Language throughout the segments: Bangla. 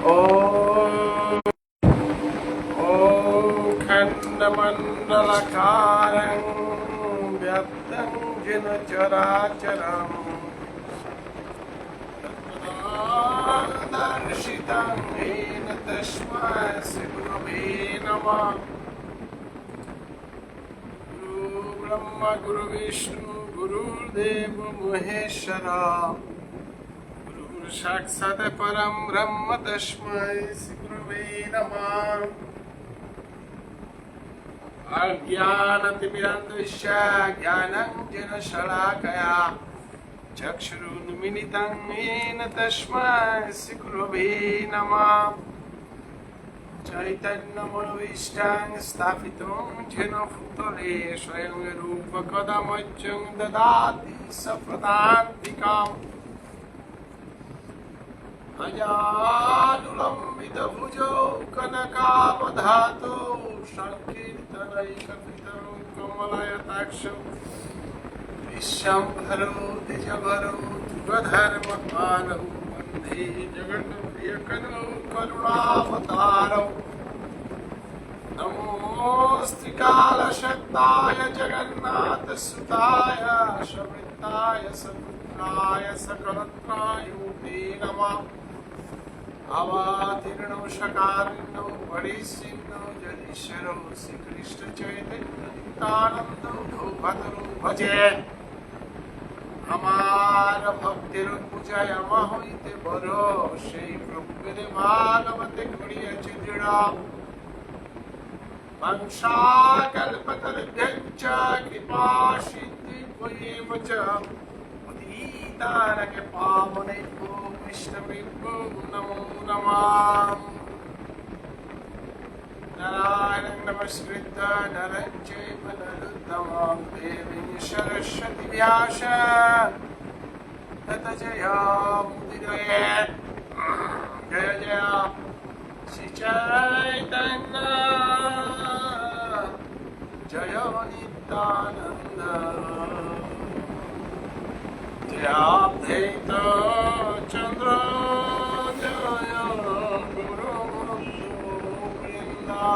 ॐ ॐ खण्डमण्डलकारं व्यक्तं जिन चराचरम् दर्शितं येन तस्मै ब्रह्म गुरुर्देव महेश्वरा। परं ब्रह्म तस्मै श्रीगुरवे नमः अज्ञानतिमिरन्दृश्य ज्ञानञ्जनशलाकया चक्षुरुन्मिलितं येन तस्मै श्रीगुरवे नमः चैतन्यमनोविष्टां स्थापितं येन भूतले स्वयं रूपकदमच्चं ददाति सप्रदान्तिकाम् अजानुलम्बितभुजो कनकावधातो सङ्कीर्तनैकपितं कमलयताक्षौ, विश्वम्भरो, द्विजभरो ध्रुवधर्मपालौ वंदे जगन्प्रियकरो करुणावतारौ। नमोऽस्ति कालशक्ताय जगन्नाथसुताय शमिताय सपुत्राय सकलत्रायुते नमः। अवातीर्णौ शकारिणौ वडिसिंहौ जनीश्वरौ শ্রীকৃষ্ণচৈতন্যনিত্যানন্দौ ভদ্রौ ভজে আমার ভক্তির পূজায় আমা হইতে বড় সেই প্রভুদের ভাগবতে করিয়াছে দৃঢ় वंशाकल्पतरुभ्यञ्च कृपा सिद्धिभ्येव च उदीतानके శ్రీతారకి పామునై కృష్ణమి నమో నమాం నారాయణం నమస్కృత నరం చైవ నరుత్తమాం దేవిం సరస్వతి వ్యాస తత జయాముదిరే జయ జయ శ్రీ చైతన్య జయ నిత్యానంద अद्वैत चंद्र जय गुरु गोविंदा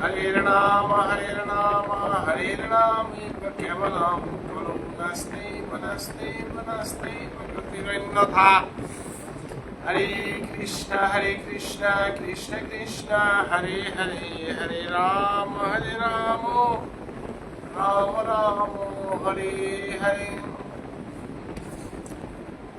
हरे नाम हरे नाम हरे नाम केवलम कुरु नस्ते मनस्ते मनस्ते प्रकृतिरन्यथा हरे कृष्ण हरे कृष्ण कृष्ण कृष्ण हरे हरे हरे राम हरे राम राम राम हरे हरे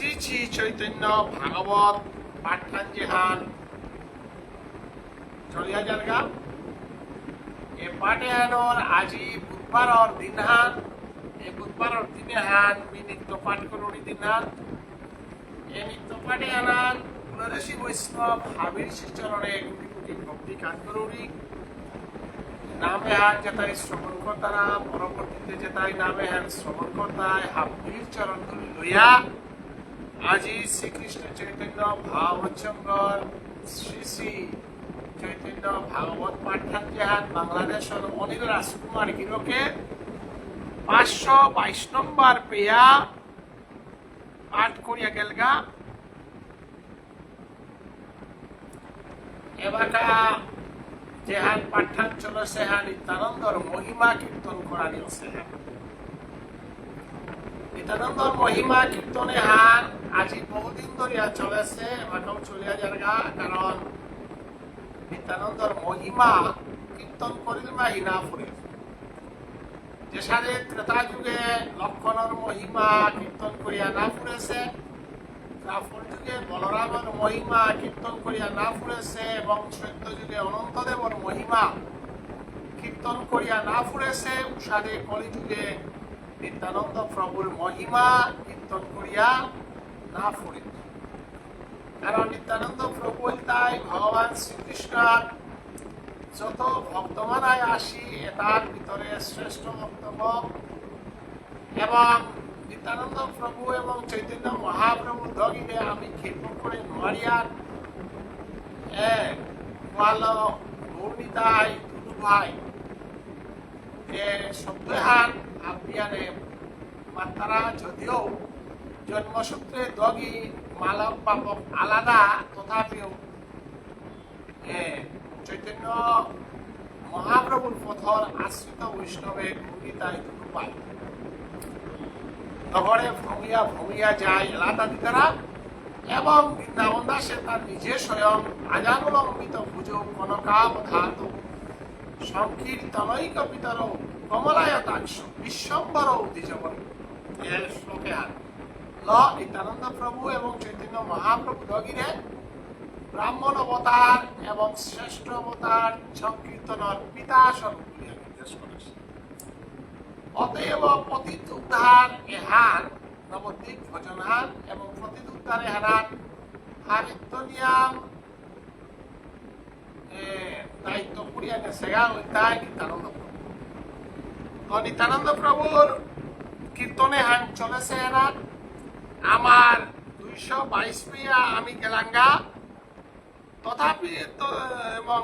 শ্রী শ্রী চৈতন্য ভাগবত পাঠান জেহান চলিয়া জায়গা এ আজি বুধবারর দিনহান এ বুধবারর দিনে হান বি নিত্য পাঠ দিনহান এ নিত্য পাঠে আনান নরসি বৈষ্ণব হাবির শ্রীচরণে কোটি কোটি ভক্তি কাজ করুনি নামে হান যেতাই শ্রবণ পরবর্তীতে যেতাই নামে হান শ্রবণ কর্তায় হাবির চরণ লইয়া আজি শ্রীকৃষ্ণ চৈতন্য ভাবচঙ্গর শ্রী শ্রী চৈতন্য ভাগবত পাঠান যেহান বাংলাদেশের অনিল রাজকুমার গিরকে পাঁচশো বাইশ নম্বর পেয়া পাঠ করিয়া গেলগা এবারটা যেহান পাঠ্যাঞ্চল সেহান, নিত্যানন্দর মহিমা কীর্তন করা নিয়েছে। নিত্যানন্দর মহিমা কীর্তনে হান আজি বহুদিন ধরিয়া চলেছে এবারটাও চলিয়া যারগা কারণ নিত্যানন্দর মহিমা কীর্তন করিল না ফুরে যে সারে ত্রেতা যুগে লক্ষণের মহিমা কীর্তন করিয়া না ফুরেছে দ্রাপর যুগে বলরামের মহিমা কীর্তন করিয়া না ফুরেছে এবং সত্য যুগে অনন্তদেবর মহিমা কীর্তন করিয়া না ফুরেছে উষাদে কলিযুগে নিত্যানন্দ প্রভুর মহিমা কীর্তন করিয়া না ফুরে কারণ নিত্যানন্দ প্রভু তাই ভগবান শ্রীকৃষ্ণ যত ভক্তমানায় আসি এটার ভিতরে শ্রেষ্ঠ বক্তব্য এবং নিত্যানন্দ প্রভু এবং চৈতন্য মহাপ্রভু দগিলে আমি কীর্তন করে নোয়ারিয়ার ভালো গৌরিতাই দুদু ভাই, এ শব্দহান আপিয়ানে মাতারা যদিও জন্মসূত্রে দগি মালক বাপক আলাদা, তথাপিও চৈতন্য মহাপ্রভুর পথর আশ্রিত বৈষ্ণবে গৌরিতাই দুদু পায়। নগরে ভ্রমিয়া ভ্রমিয়া যায় এলাকা দিতারা এবং বৃন্দাবন দাসে তার নিজে স্বয়ং আজানুলম্বিত ভুজ কনকাবধাত সংকীর্তনৈক পিতর কমলায়তাংশ বিশ্বম্বর দ্বিজবন এর শ্লোকে আর নিত্যানন্দ প্রভু এবং চৈতন্য মহাপ্রভু দগিরে ব্রাহ্মণ অবতার এবং শ্রেষ্ঠ অবতার সংকীর্তনের পিতা স্বরূপ নির্দেশ করেছে। অতএব পতিত উদ্ধার এহান নবদ্বীপ ভজনহান এবং পতিত উদ্ধার এহান হারিত্ব নিয়াম এ, দায়িত্ব পুরিয়া নেসেগা ওইটাই নিত্যানন্দ প্রভু। নিত্যানন্দ প্রভুর কীর্তনে হান চলেছে এরা আমার দুইশো বাইশ পিয়া আমি গেলাঙ্গা। তথাপি এবং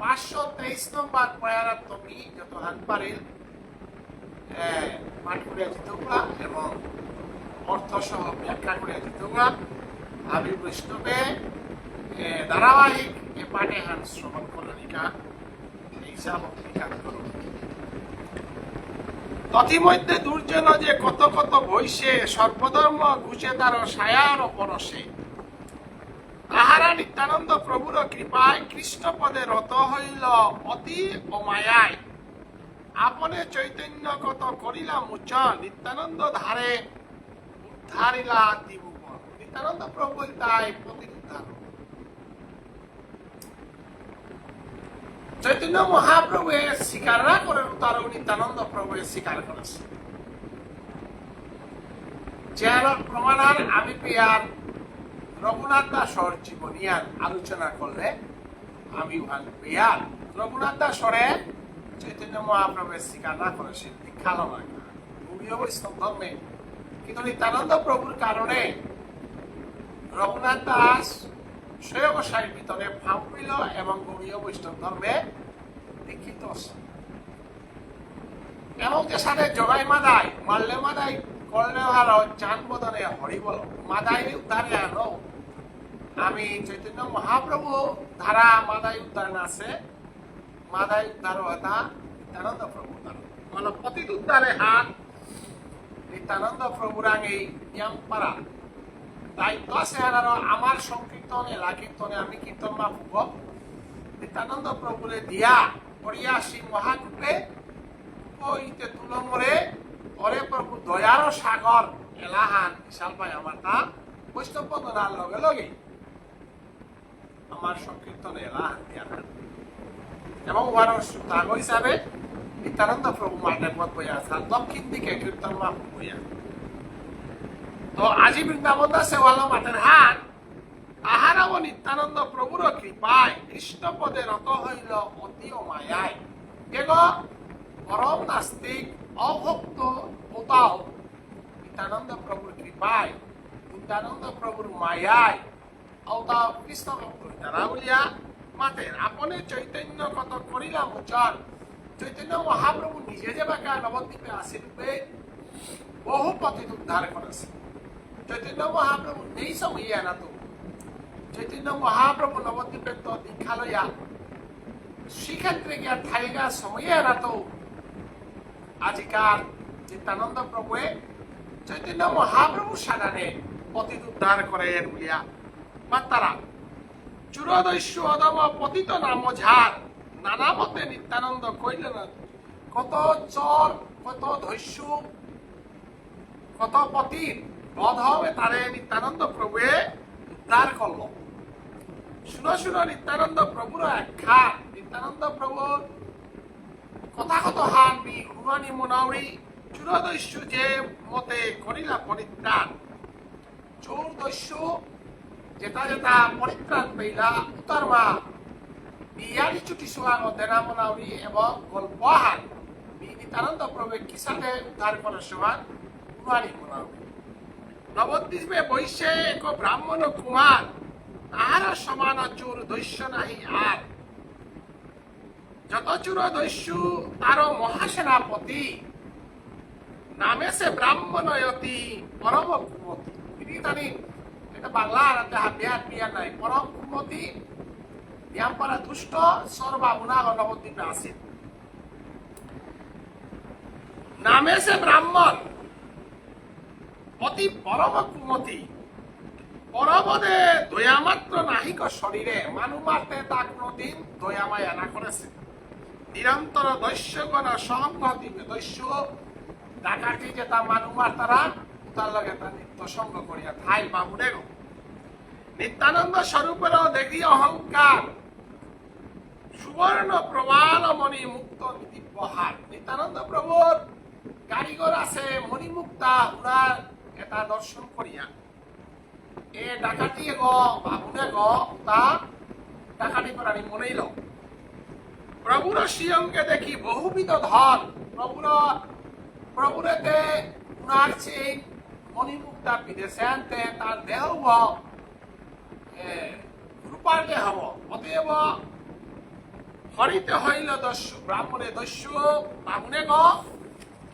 পাঁচশো তেইশ নম্বর পয়ারার তুমি যত হান পারিল পাঠ করিয়া জিতৌগা এবং অর্থ সহ ব্যাখ্যা করিয়া জিতৌগা আমি বৈষ্ণবে ধারাবাহিক এ পাঠে হান শ্রবণ করলিকা হিসাব বিখ্যাত করুন তথিমধ্যে দুর্জন যে কত কত বৈশে, সর্বধর্ম ঘুষে তার সায়ার পরশে তাহারা নিত্যানন্দ প্রভুর কৃপায় কৃষ্ণপদে রত হইল অতি অমায়ায়। আপনে চৈতন্য কত করিলাম উচ্চ নিত্যানন্দ ধারে উদ্ধারিলা দিবুবন নিত্যানন্দ প্রভু তাই প্রতিউদ্ধার চৈতন্য মহাপ্রভু স্বীকার না করে তার নিত্যানন্দ প্রভু এ স্বীকার করেছে যেন প্রমাণার আমি পেয়ার রঘুনাথ দাসর জীবনিয়ার আলোচনা করলে আমি উহান পেয়ার রঘুনাথ দাসরে চৈতন্য মহাপ্রভুর স্বীকার না করে সে দীক্ষা লয় গৌরীয় বৈষ্ণব কিন্তু নিত্যানন্দ প্রভুর কারণে রঘুনাথ দাস ভিতরে এবং বৈষ্ণব ধর্মে দীক্ষিত এবং সাথে জগাই মাদাই মাদাই, করলে চান বদনে হরি বল মাদাই উদ্ধারে আনো। আমি চৈতন্য মহাপ্রভু, ধারা মাদাই উদ্ধার আছে মাদাই উদ্ধার হতা নিত্যানন্দ প্রভু মানে পতিত উদ্ধারে হাত, নিত্যানন্দ প্রভুর আগে নিয়ম পারা দায়িত্ব আছে আর আমার সংকীর্তনে লাকীর্তনে আমি কীর্তন মা ভুব নিত্যানন্দ প্রভুরে দিয়া পড়িয়া শ্রী মহাকূপে ওইতে তুলমরে অরে প্রভু, দয়ার সাগর, এলাহান, বিশাল পাই আমার তা বৈষ্ণব দনার লগে লগে। আমার সংকীর্তনে এলাহান দিয়া। এবং উহার শ্রোতাগ হিসাবে নিত্যানন্দ প্রভু মাঠে পথ বইয়া দক্ষিণ দিকে কীর্তন মা বইয়া। তো আজি বৃন্দাবন দাসে ওয়ালো মাঠের হাট তাহারাও নিত্যানন্দ প্রভুর কৃপায় কৃষ্ণ পদে রত হইল অতি মায়ায় কেগ পরম নাস্তিক, অভক্ত পোতাও নিত্যানন্দ প্রভুর কৃপায় নিত্যানন্দ প্রভুর মায়ায় অতা কৃষ্ণ ভক্ত যারা বলিয়া মাতের আপনে চৈতন্য কত করিলাম উচ্চার চৈতন্য মহাপ্রভু নিজে যে বাকা নবদ্বীপে আসিরূপে বহু পতিত উদ্ধার করেছে চৈতন্য মহাপ্রভু নেই সময় না তো। চৈতন্য মহাপ্রভু নবদ্বীপে তো দীক্ষা লইয়া শ্রীক্ষেত্রে গিয়া ঠাইগা সময়ে না তো? আজিকার নিত্যানন্দ প্রভুয়ে চৈতন্য মহাপ্রভু সাধানে পতিত উদ্ধার করে বলিয়া মাত্তারা চুরদৈশ্য অদম পতিত নাম ঝাড় নানা মতে নিত্যানন্দ কইলেন, কত চর, কত ধৈর্য, কত পতিত হবে তারে নিত্যানন্দ প্রভুয়ে উদ্ধার করল। শুনো শুনো, নিত্যানন্দ প্রভুর আখ্যা নিত্যানন্দ প্রভুর কথা কত হান বি হুমানি মোনাউরি চুরদৈশ্য যে মতে করিলা পরিত্রাণ। চৌর্দস্য যেটা যেটা পরিত্রাণ পেইলা উত্তরমা বিয়ারি চুটি সুয়াগ দেনা মনাউরি এবং গল্প গল্পহান নিতানন্দ প্রভু কিসানে উদ্ধার করে সুয়াগ উনারি মনাউরি। নবদ্বীপে বৈশে এক ব্রাহ্মণ কুমার। তাহার সমান চুর দৈশ্য নাহি আর। যত চুর দৈস্যু তার মহাসেনাপতি। নামে সে ব্রাহ্মণয়তি, পরম কুমতি। তিনি এটা বাংলা আর যাহা বিহার বিহার নাই। পরম কুমতি ইয়াম্পারা দুষ্ট সর্বাগুণা নবদ্বীপে আছে নামে সে ব্রাহ্মণ অতি পরম কুমতি পরবদে দয়া মাত্র নাহিক শরীরে মানু মারতে তা কোনদিন দয়া মায়া না করেছে। নিরন্তর দৈশ্যগণ সংহতি দৈশ্য ডাকাটি যে তা মানু মার তারা তার লগে তা নিত্য সঙ্গ করিয়া থাই গো। নিত্যানন্দ স্বরূপের দেখি অহংকার। সুবর্ণ প্রমাণ মণি মুক্ত দিব্যহার নিত্যানন্দ প্রভুর কারিগর আছে মণিমুক্তা উনার এটা দর্শন করিয়া। এ ডাকাতি গ বাবুনে গ, তা ডাকাতি করানি মনেইল প্রভুর শিয়ংকে দেখি বহুবিধ ধন। প্রভুর, প্রভুরেতে উনার সেই মণিমুক্তা বিদেশেন তে তার দেহ রূপার দেহ অতএব হরিতে হইল দস্যু, ব্রাহ্মণে দস্যু বামুনে গ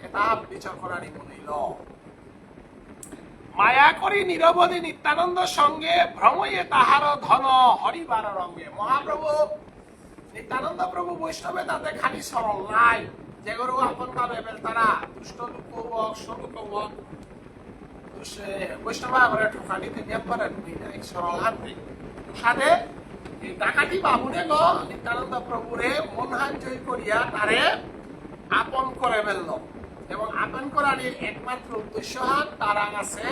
এটা বিচার করানি মনিল মায়া করি নিরবধি নিত্যানন্দ সঙ্গে ভ্রময়ে তাহার ধন হরিবার রঙ্গে মহাপ্রভু, নিত্যানন্দ প্রভু বৈষ্ণবে তাতে খালি সরল নাই। যে গরু আপন বেল তারা, দুষ্ট লোক হোক স্বরূপ হোক বৈষ্ণবা ঘরে ঠকানিতে নেপারে নাই সরল হাত নেই। সাথে ডাকাতি বাবুরে গ, নিত্যানন্দ প্রভুরে মন হান জয় করিয়া তারে আপন করে ফেলল। এবং আপন করার একমাত্র উদ্দেশ্য হান তারা আছে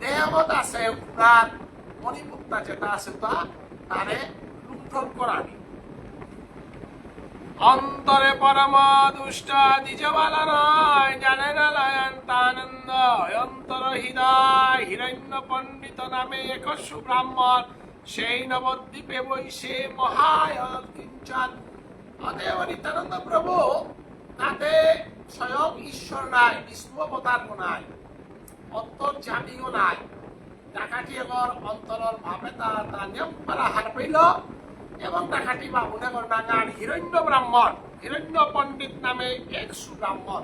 দেহবত আছে, উনার মণিমুক্তা যেটা আছে তা তারে লুণ্ঠন করানি অন্তরে পরম দুষ্ট নিজবালা নয় জানে না অন্তর হৃদয় হিরণ্য পণ্ডিত নামে এক সুব্রাহ্মণ সেই নবদ্বীপে বৈশে মহায়ন কিঞ্চন। অতএব নিত্যানন্দ প্রভু, তাতে স্বয়ং ঈশ্বর নাই বিষ্ণু অবতার নাই অন্তর্জামীও নাই। ডাকাতি এগর অন্তরর ভাবে তা তা নিয়ম পারা হার পাইল এবং ডাকাতি বাবুনগর নাগান হিরণ্য ব্রাহ্মণ, হিরণ্য পণ্ডিত নামে এক সুব্রাহ্মণ।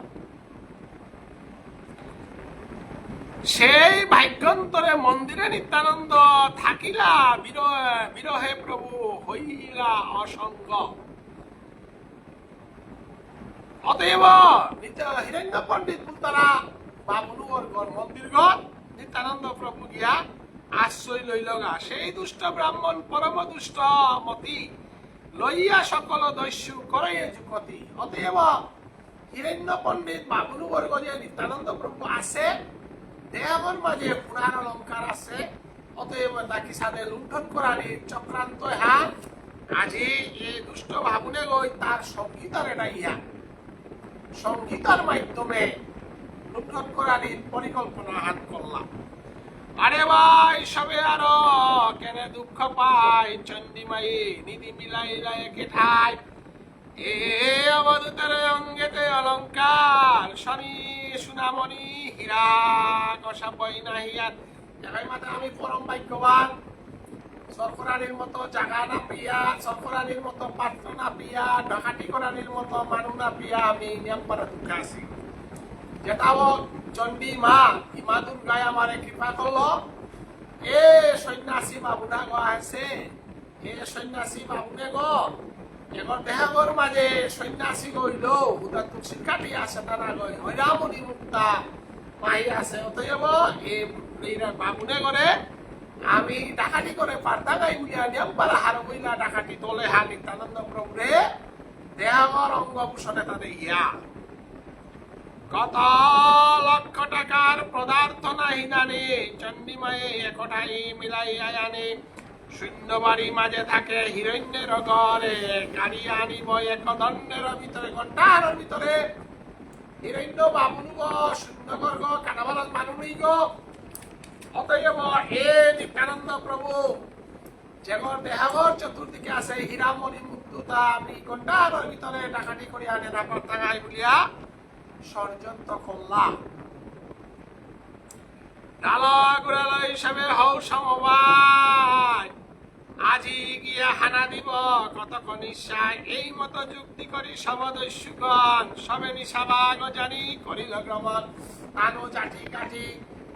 সেই ভাগ্যন্তরে মন্দিরে নিত্যানন্দ থাকিলা, বিরহে প্রভু হইলা অসংগ অতএব হিরণ্য পণ্ডিত তারা বাবুনুর ঘর মন্দির ঘর নিত্যানন্দ প্রভু গিয়া আশ্রয় লইল গা সেই দুষ্ট ব্রাহ্মণ পরম দুষ্ট মতি লইয়া সকল দস্যু করে যুগতি। অতএব হিরণ্য পণ্ডিত বাবুনু বর্গ যে নিত্যানন্দ প্রভু আছে দেহর মাঝে পুরাণ অলঙ্কার আছে। অতএব তাকে সাথে লুণ্ঠন করানি চক্রান্ত হা আজি এই দুষ্ট ভাবুনে গই তার সঙ্গীতার এটা ইয়া সঙ্গীতার মাধ্যমে লুণ্ঠন করানির পরিকল্পনা হাত করলাম। আরে ভাই, সবে আরও কেন দুঃখ পাই? চন্ডিমাই নিধি মিলাইলা একে ঠাই। এ, অবধূতের অঙ্গেতে অলঙ্কার শনি সুনামণি, হীরা কষা বই জাগাই মাতা, আমি পরম ভাগ্যবান। সরকরানির মতো জাগা না পিয়া সরকরানির মতো পাত্র না পিয়া, ডাকাতি করানির মতো মানু না পিয়া, আমি নিয়ম করে দুঃখ আছি। যেটাও চণ্ডী মা ইমা দুর্গায় আমারে কৃপা করল। এ সন্ন্যাসী বাবুনা গো আছে। এ সন্ন্যাসী বাবুনে গো এগর দেহাগর মাঝে সন্ন্যাসী গইল। উদা তুলসী কাটি আছে তারা গই হৈরামণি মুক্তা মাই আছে। অতএব এই বাবুনে করে আমি ডাকাতি করে পার্তা গাই বুঝিয়া নিয়ম পারা হার ডাকাতি তোলে হা নিত্যানন্দ প্রভুরে দেহাগর অঙ্গভূষণে তাদের ইয়া কত লক্ষ টাকার পদার্থ নাহি জানে চন্ডিমায়ে একটাই মিলাই আয়ানে শূন্য বাড়ি মাঝে থাকে হিরণ্যের ঘরে গাড়ি আনিব এক দণ্ডের ভিতরে ঘণ্টার ভিতরে হিরণ্য বাবুন গো শূন্য গর্গ কানাবালাল মানুষ গো অতএব এ নিত্যানন্দ প্রভু যেগর দেহাগর চতুর্দিকে আছে, হীরামণি মুক্ততা ঘণ্টার ভিতরে ডাকাটি করিয়া নিরাপদ থাকাই বলিয়া ষড়যন্ত্র করলাম। ডালা গুড়ালা হিসাবে হও সমবায়, আজি গিয়া হানা দিব কত কনিষ্ঠায় এই মতো যুক্তি করি সমদস্যুগণ, সবে নিশাবাগ জানি করিল গ্রমণ। তানু জাঠি কাঠি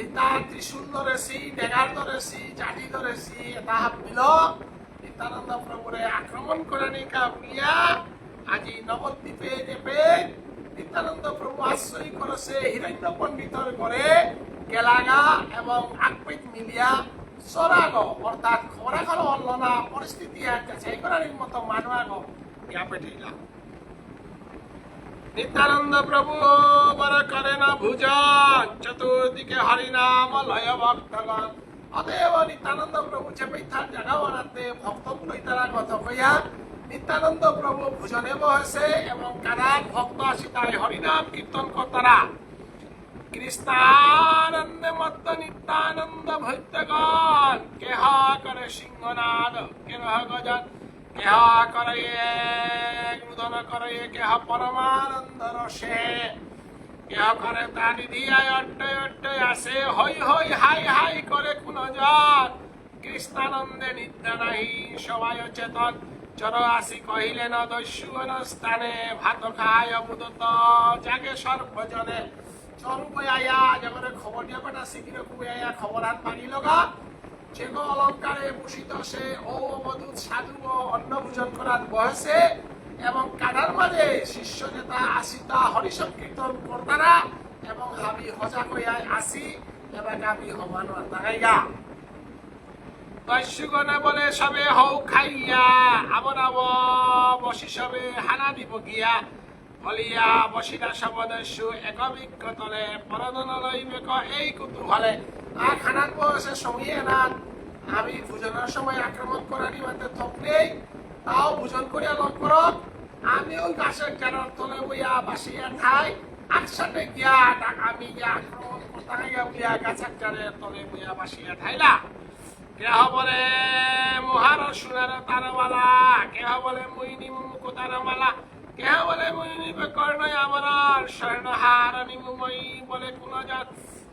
নিতান ত্রিশূল ধরেছি ডেগার ধরেছি জাটি ধরেছি এটা হাপিল নিত্যানন্দ প্রভুরে আক্রমণ করে নিকা বলিয়া আজি নবদ্বীপে দেবে নিত্যানন্দ প্রভু আশ্রয় করেছে হিরণ্য পণ্ডিতর করে গেলাগা এবং আকৃত মিলিয়া সরাগ অর্থাৎ খবরাখর অল্লনা পরিস্থিতি একটা সেই করার মতো মানুয়াগ ইয়া পেটিলা নিত্যানন্দ প্রভু, বর করে না ভুজন চতুর্দিকে হরিনাম, লয় ভক্তগণ। অতএব নিত্যানন্দ প্রভু চেপে থাক জাগা বানাতে ভক্ত তারা কথা কইয়া নিত্যানন্দ প্রভু ভুজনে বসে এবং কারার ভক্ত আসি তাই হরিনাম কীর্তন কর্তারা। কৃষ্ণানন্দ মত্ত নিত্যানন্দ ভৈত্যগণ, কেহ করে সিংহনাদ, কেহ গজন। কেহ কেহ কেহ অট্টয় অট্টয় আসে হই হই কৃষ্ণানন্দে নিদ্রা নাহি, সবাই চেতন চর আসি কহিলেন দস্যুগণ স্থানে ভাত খায় অবুদত জাগে সর্বজনে। চরূপে আয়া যখন খবর দিয়া পাঠা শিখির কুবে আয়া খবর হাত পানি লগা? যে গো অলঙ্কারে ভূষিত সে ও অবধূত সাধু ও অন্ন ভোজন করার বয়সে এবং কাদার মাঝে শিষ্য নেতা আসিতা হরিসংকীর্তন কর্তারা এবং হাবি হজা কইয়ায় আসি, এবং হাবি হমানো তাগাইগা দস্যুগণে বলে, সবে হৌ খাইয়া আবর আব বসি সবে হানা দিব গিয়া। বলিয়া বসিরা সবদস্যু একবিজ্ঞ তলে পরদন লইবে এই কুতুহলে। আর খানার বয়সে সমিয়ে না আমি ভোজনের সময় আক্রমণ করার নিমাতে থকলেই তাও ভোজন করিয়া লগ করক আমি ওই গাছের জানার তলে বইয়া বাসিয়া ঠাই একসাথে গিয়া আমি গিয়া আক্রমণ করতে গিয়া বলিয়া গাছের জানের তলে বইয়া বাসিয়া ঠাইলা কেহ বলে, মহার সোনার তারমালা? কেহ বলে, মুইনি মুমুকু তারমালা? কেহ বলে, মুইনি কর্ণয় আমার স্বর্ণহার নিমুময়ী বলে কোন জাত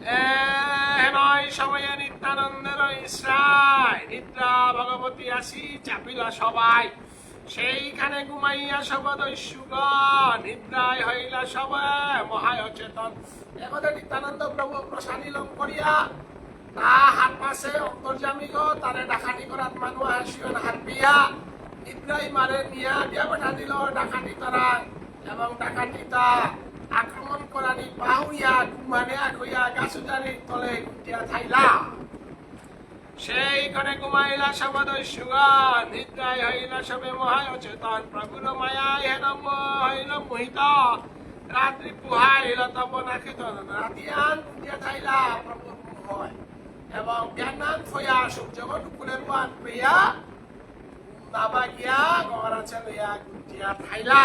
এ নয় সময়ে নিত্যানন্দের ইসরায় নিদ্রা ভগবতী আসি, চাপিলা সবাই। সেইখানে ঘুমাইয়া সব দস্যুগণ নিদ্রায় হইলা সবাই মহায় অচেতন এবারে নিত্যানন্দ প্রভু প্রসাদিলম করিয়া তা হাত পাশে তারে ডাকাতি করাত মানুষ আসিও দিয়া। ইব্রাহি মারে নিয়া দিয়া বেঠা দিল ডাকাতি তারা এবং ডাকাতিটা আক্রমণ করানি পাহুইয়া ঘুমানে আখইয়া গাছুজানির তলে গুটিয়া থাইলা সেই করে ঘুমাইলা সবদ সুগান নিদ্রায় হইলা সবে মহায় অচেতন প্রভুর মায়ায় হেন হইল মোহিত। রাত্রি পুহাইল তব নাখিত রাতি আন গুটিয়া থাইলা প্রভুর হয়। এবং জ্ঞানান ফয়া সূর্যগণ কুলের পান পেয়া দাবা গিয়া গড়া চলিয়া গুটিয়া থাইলা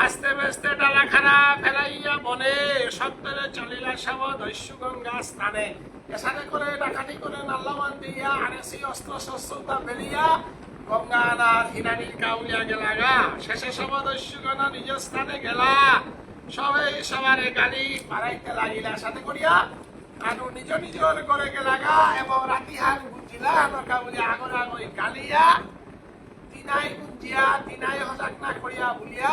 আস্তে বেস্তে ডালা খানা ফেলাইয়া বনে সত্তরে চলিলা সব দস্যু গঙ্গা স্থানে এসানে করে ডাকাতি করে নাল্লামান দিয়া আরেসি অস্ত্র শস্ত্রতা বেরিয়া গঙ্গানাথ হিনানির কাউলিয়া গেলাগা। শেষে সমাদস্যগণ নিজ স্থানে গেলা। সবাই সবারে গালি পারাইতে লাগিলা। সাথে করিয়া আনু নিজ নিজর করে গেলাগা এবং রাতিহান বুঝিলা কাউলিয়া আগর আগই গালিয়া, তিনাই গুঞ্জিয়া, তিনাই হজাক না করিয়া বলিয়া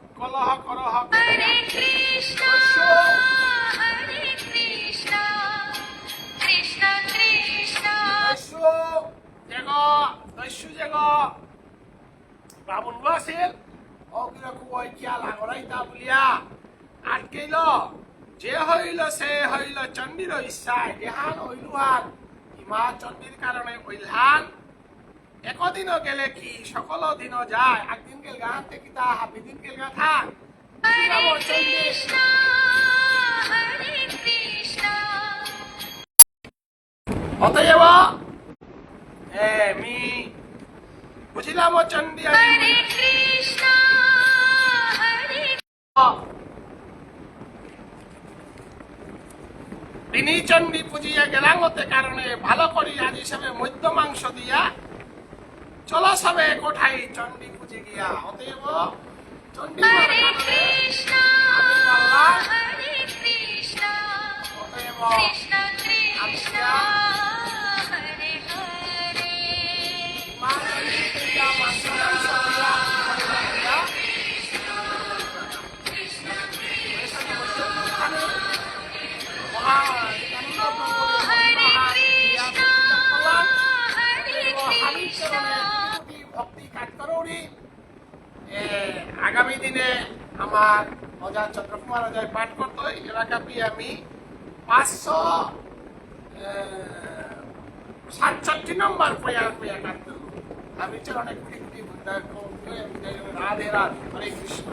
কলহ করহ হরে। কৃষ্ণ হরে কৃষ্ণ কৃষ্ণ কৃষ্ণ যেগ দস্যু যেগ বামুন আছিল অগ্রকু ঐকিয়া লাগরাইতা বলিয়া আটকেইল যে হইল সে হইল চণ্ডীর ইচ্ছায়, দেহান হইলুহান ইমা চণ্ডীর কারণে হইলহান একদিনও গেলে কি সকল দিন যায়? একদিন গেল গান কিতা হাফি দিন গেল গা থাক। অতএব এ মি বুঝিলাম চণ্ডী আমার অজয় চন্দ্রকুমার, অজয় পাঠ করতো এলাকা পেয়ে আমি পাঁচশো সাতষট্টি নম্বর প্রয়াস পেয়ে কাজ আমি চল অনেক কোটি বৃন্দায় রাধে রাধে, হরে কৃষ্ণ।